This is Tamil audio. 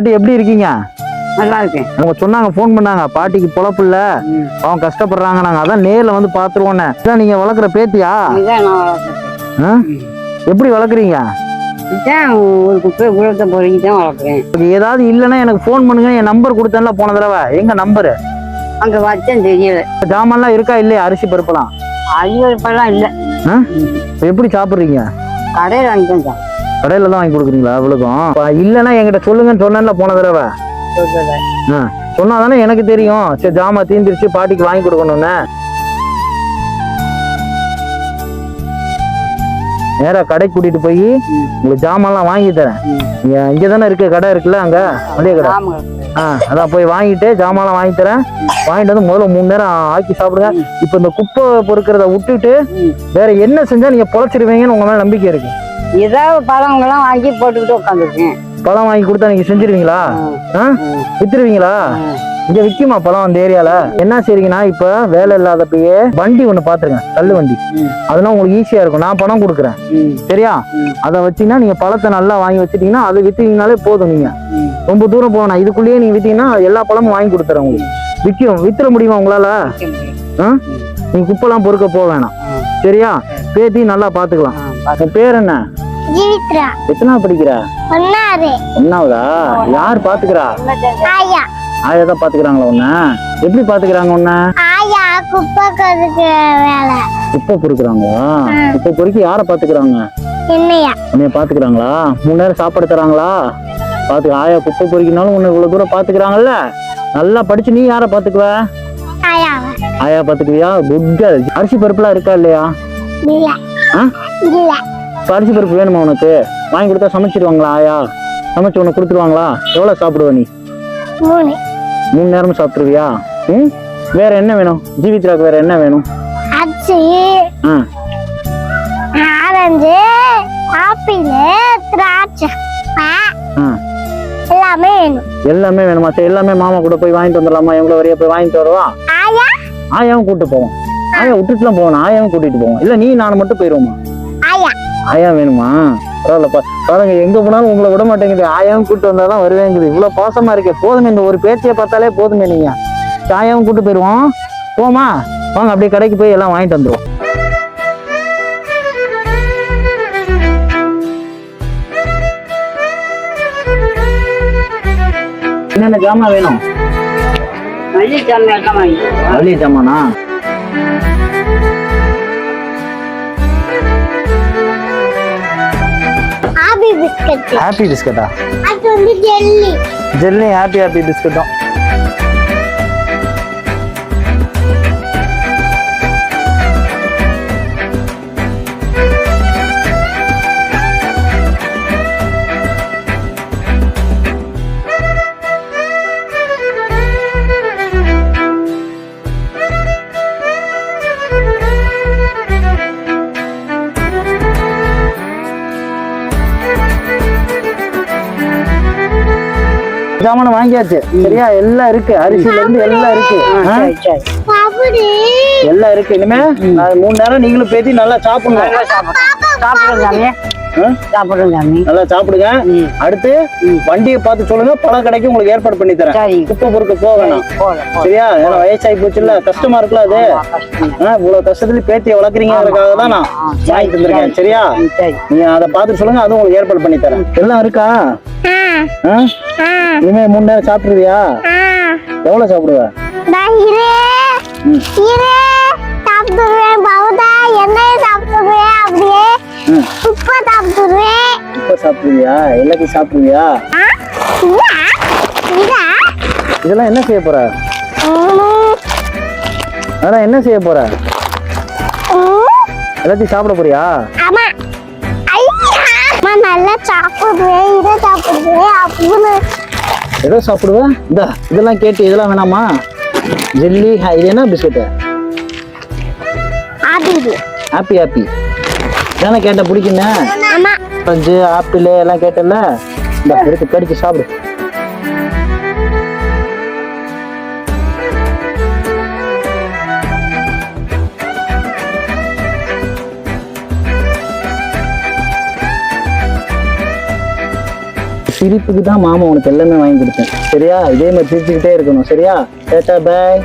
பாட்டி எப்படி இருக்கீங்க? நல்லா இருக்கேன். அவங்க சொன்னாங்க ஃபோன் பண்ணாங்க. பாட்டிக்கு பொழப்பு இல்ல. அவன் கஷ்டப்படுறாங்க நாங்க. அதான் நேர்ல வந்து பாத்துருவோன்னு. இதான் நீங்க வளர்க்குற பேத்தியா? எப்படி வளர்க்குறீங்க? ஒரு குப்பை குளத்தை பொறுக்கி தான் வளர்க்குறேன். உங்களுக்கு ஏதாவது இல்லைன்னா எனக்கு ஃபோன் பண்ணுங்க என் நம்பர் கொடுத்தேன்ல போன தடவை. எங்க நம்பரு அங்கே வச்சேன் தெரியல. ஜாமான்லாம் இருக்கா இல்லையா? அரிசி பருப்புலாம்? அலுவலப்பெல்லாம் இல்லை. ஆ? இப்ப எப்படி சாப்பிடுறீங்க? கடையில். கடையில தான் வாங்கி கொடுக்குறீங்களா அவ்வளோக்கும் இப்ப இல்லைன்னா என்கிட்ட சொல்லுங்கன்னு சொன்னேன்ல போன தடவை. ஆ சொன்னாதானே எனக்கு தெரியும் சரி ஜாமா தீந்துருச்சு பாட்டிக்கு வாங்கி கொடுக்கணும்னு நேரா கடைக்கு கூட்டிட்டு போய். உங்களுக்கு ஜாமான்லாம் வாங்கி தரேன். இங்க தானே இருக்கு கடை இருக்குல்ல அங்க மளிகை கடை. ஆ அதான் போய் வாங்கிட்டு ஜாமான்லாம் வாங்கி தரேன் வாங்கிட்டு வந்து முதல்ல மூணு நேரம் ஆக்கி சாப்பிடுங்க இப்போ இந்த குப்பை பொறுக்கிறத விட்டுட்டு. வேற என்ன செஞ்சா நீங்க பொழைச்சிருவீங்கன்னு உங்க மேல நம்பிக்கை இருக்கு ஏதாவது பழங்கள்லாம் வாங்கி போட்டுக்கிட்டு உட்காந்துருக்கேன் பழம் வாங்கி கொடுத்தா நீங்க செஞ்சிருவீங்களா? ஆ? வித்துருவீங்களா? இங்க விக்குமா பழம் அந்த ஏரியால? என்ன செய்றீங்கன்னா இப்ப வேலை இல்லாதப்பயே வண்டி ஒண்ணு பாத்துருங்க தள்ளு வண்டி. அதெல்லாம் உங்களுக்கு ஈஸியா இருக்கும். நான் பணம் கொடுக்குறேன். சரியா. அதை வச்சீங்கன்னா நீங்க பழத்தை நல்லா வாங்கி வச்சிட்டீங்கன்னா அதை வித்தீங்கனாலே போதும் நீங்க. ரொம்ப தூரம் போகணும். இதுக்குள்ளேயே நீங்க வித்தீங்கன்னா எல்லா பழமும் வாங்கி கொடுத்துறேன் உங்களுக்கு. விற்கும் வித்துற முடியுமா உங்களால? ஆ? நீங்க குப்பெல்லாம் பொறுக்க போக வேணாம். சரியா? பேத்தி நல்லா பாத்துக்கலாம். உன் பேர் என்ன? ஜீவித்ரா. எத்தனா படிக்கிற? ஒன்னாரு ஒன்னாவதா? யார் பாத்துக்கிறா? ஆயா. ஆயா தான் பாத்துக்கிறாங்களா உன்ன? எப்படி பாத்துக்கிறாங்க உன்ன? ஆயா குப்பை கொதுக்கு வேலை. குப்பை பொறுக்குறாங்களா? குப்பை பொறுக்கி யாரை பாத்துக்கிறாங்க? என்னையா. உன்னைய பாத்துக்கிறாங்களா? மூணு நேரம் சாப்பாடு தராங்களா? பாத்து ஆயா குப்பை பொறுக்கினாலும் உன்னை இவ்வளவு தூரம் பாத்துக்கிறாங்கல்ல? நல்லா படிச்சு நீ யாரை பாத்துக்குவ? ஆயா பாத்துக்குவியா? குட் கேர்ள் அரிசி பருப்புலாம் இருக்கா இல்லையா? ஆ? அரிசி பருப்பு வேணுமா உனக்கு? வாங்கி கொடுத்தா சமைச்சிருவாங்களா ஆயா? சமைச்சு உனக்கு கொடுத்துருவாங்களா? எவ்வளவு சாப்பிடுவ நீ? மூணு. நேரமும் சாப்பிட்டுருவியா? ம்? வேற என்ன வேணும்? ஜீவித்ராக்கு வேற என்ன வேணும்? ஆரஞ்சு ஆப்பிள் திராட்சை எல்லாமே வேணும். எல்லாமே வேணுமா? சரி எல்லாமே மாமா கூட போய் வாங்கிட்டு வந்துடலாமா? எவ்வளோ வரையா போய் வாங்கிட்டு வரவா? ஆயா? ஆயாவும் கூட்டு போவோம் ஆயா விட்டுட்டுலாம் போவோம் ஆயாவும் கூட்டிட்டு போவோம். இல்ல நீ நான் மட்டும் போயிருவோமா? ஆயா. ஆயா வேணுமா? பரவாயில்லப்பா பாருங்க எங்க போனாலும் உங்களை விட மாட்டேங்குது. ஆயாவும் கூட்டு வந்தாதான் வருவேங்குது. இவ்வளவு பாசமா இருக்கே. போதுமே இந்த ஒரு பேச்சையை பார்த்தாலே போதுமே நீங்க. ஆயாவும் கூட்டு போயிருவோம். போமா வாங்க அப்படியே கடைக்கு போய் எல்லாம் வாங்கிட்டு வந்துருவோம். என்னென்ன ஜாமான் வேணும்? மல்லி சாமி எல்லாம் வாங்கி மளிகை ஜாமானா? ஆபி பிஸ்கட் ஹாப்பி பிஸ்கட்டா அது வந்து ஜெல்லி. ஜெல்லி ஹாப்பி ஹாப்பி பிஸ்கட்டும் ஜாமான் வாங்கியாச்சு. சரியா? எல்லாம் இருக்கு. அரிசில இருந்து எல்லாம் இருக்கு. எல்லாம் இருக்கு. இனிமே மூணு நேரம் நீங்களும் பேத்தி நல்லா சாப்பிடுங்க. நல்லா சாப்பிடுறோம் சாப்பிடுறோம் சாமி நல்லா சாப்பிடுங்க. அடுத்து வண்டியை பார்த்து சொல்லுங்க. பழ கடைக்கு உங்களுக்கு ஏற்பாடு பண்ணி தரேன். சரி. குப்பை பொறுக்க போக வேணாம். சரியா? ஏன்னா வயசாகி போச்சுல்ல. கஷ்டமா இருக்குல்ல அது. இவ்வளவு கஷ்டத்துல பேத்தியை வளர்க்குறீங்கிறதுக்காக தான் நான் வாங்கி தந்திருக்கேன். சரியா? நீங்க அதை பார்த்து சொல்லுங்க. அதுவும் உங்களுக்கு ஏற்பாடு பண்ணி தரேன். எல்லாம் இருக்கா? இனிமே மூணு நேரம் சாப்பிடுவியா எவ்வளவு சாப்பிடுவ? சாப்பிடுவேன் அப்படியே சாப்பிடுவேன் இப்ப சாப்பிடுவியா? எல்லாத்தையும் சாப்பிடுவியா? இதெல்லாம் என்ன செய்ய போற? அதெல்லாம் என்ன செய்ய போற? எல்லாத்தையும் சாப்பிட போறியா? ஆமா. ஐயா நல்லா சாப்பிடுவேன் இதை சாப்பிடுவேன் அப்படின்னு. ஏதோ சாப்பிடுவ? இந்த இதெல்லாம் கேட்டு இதெல்லாம் வேணாமா? ஜெல்லி இது என்ன பிஸ்கட்டு? ஆபிது ஹாப்பி ஹாப்பி தானே கேட்ட பிடிக்குன்னு ஆமா. பஞ்சு ஆப்பிள் எல்லாம் கேட்டல இந்த எடுத்து கடிச்சு சாப்பிடு. சிரிப்புக்கு தான் மாமா உனக்கு எல்லாமே வாங்கி கொடுத்தேன். சரியா? இதே மாதிரி சிரிச்சுக்கிட்டே இருக்கணும். சரியா? சேச்சா பாய்